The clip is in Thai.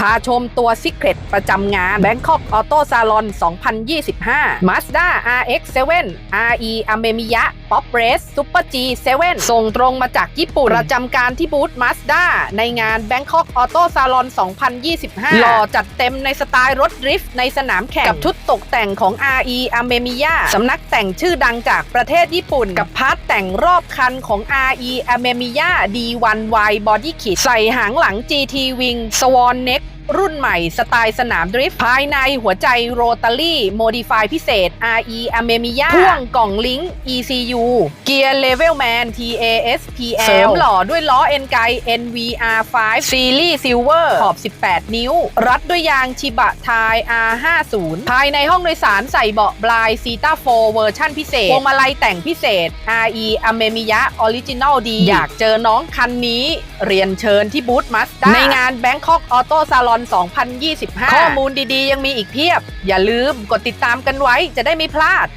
พาชมตัว Secret ประจำงาน Bangkok Auto Salon 2025 Mazda RX-7 RE a m e m i y a Pop Race Super G7 ส่งตรงมาจากญี่ปุ่น ประจำการที่บูธ Mazda ในงาน Bangkok Auto Salon 2025 หล่อจัดเต็มในสไตล์รถดริฟต์ในสนามแข่ง กับชุดตกแต่งของ RE a m e m i y a สำนักแต่งชื่อดังจากประเทศญี่ปุ่น กับพาร์ทแต่งรอบคันของ RE a m e m i y a D1Y Body Kit ใส่หางหลัง GT Wing Swan Neck รุ่นใหม่สไตล์สนามดริฟต์ภายในหัวใจโรตารี่โมดิฟายพิเศษ RE a m e m i y a พ่วงกล่องลิงก์ ECU เกียร์เลเวลแมน TASPL เสริมหล่อด้วยล้อ N ไก NVR5 Series Silver ขอบ 18 นิ้ว รัดด้วยยางชิบะไทย R50 ภายในห้องโดยสารใส่เบาะบลายซีตา4เวอร์ชั่นพิเศษพวงมาลัยแต่งพิเศษ RE a m e m i y a Original D อยากเจอน้องคันนี้ เรียนเชิญที่บูธมัสด้าในงาน Bangkok Auto Salon 2025 ข้อมูลดีๆ ยังมีอีกเพียบ อย่าลืมกดติดตามกันไว้จะได้ไม่พลาด